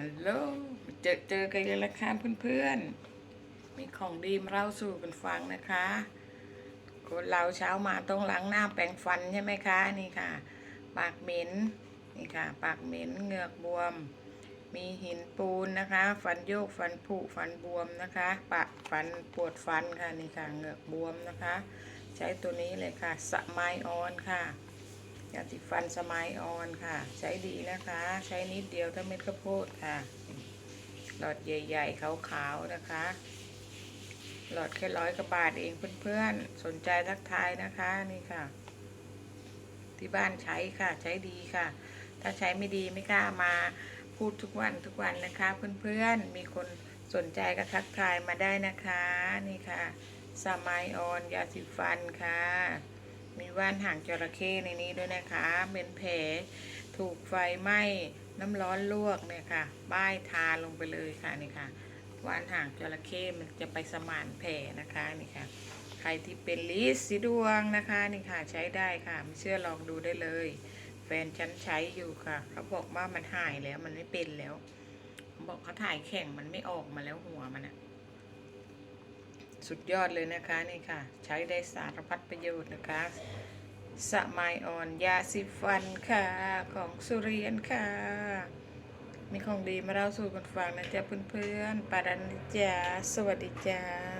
ฮัลโหลเจอเจอกันแล้วค่ะเพื่อนๆ มีของดีมาเล่าสู่กันฟังนะคะคนเราเช้ามาต้องล้างหน้าแปรงฟันใช่ไหมคะนี่ค่ะ ปากเหม็นนี่ค่ะ ปากเหม็นเหงือกบวม มีหินปูนนะคะ ฟันโยกฟันผุฟันบวมนะคะปะฟันปวดฟันค่ะนี่ค่ะเหงือกบวมนะคะ ใช้ตัวนี้เลยค่ะสมายออนค่ะ ยาสีฟันสมายออนค่ะ ใช้ดีนะคะ ใช้นิดเดียวถ้าเม็ดข้าวโพดค่ะ หลอดใหญ่ๆขาวๆนะคะ หลอดแค่ร้อยกว่าบาทเองเพื่อนๆ สนใจทักทายนะคะนี่ค่ะ ที่บ้านใช้ค่ะ ใช้ดีค่ะ ถ้าใช้ไม่ดีไม่กล้ามาพูดทุกวันทุกวันนะคะ เพื่อนๆมีคนสนใจก็ทักทายมาได้นะคะ นี่ค่ะสมายออนยาสีฟันค่ะ มีว่านหางจระเข้ในนี้ด้วยนะคะ เป็นแผลถูกไฟไหม้น้ำร้อนลวกเนี่ยค่ะ ป้ายทาลงไปเลยค่ะนี่ค่ะว่านหางจระเข้มันจะไปสมานแผลนะคะนี่ค่ะ ใครที่เป็นลิสสีดวงนะคะนี่ค่ะใช้ได้ค่ะ ไม่เชื่อลองดูได้เลย แฟนฉันใช้อยู่ค่ะ เขาบอกว่ามันหายแล้วมันไม่เป็นแล้วเขาบอกเขาถ่ายแข่งมันไม่ออกมาแล้วหัวมันอะ สุดยอดเลยนะคะนี่ค่ะ ใช้ได้สารพัดประโยชน์นะคะสมายออนยาสีฟันค่ะ ของสุริยันค่ะ มีของดีมาเล่าสู่กันฟังนะจ๊ะเพื่อนๆปารันจ้าสวัสดีจ้า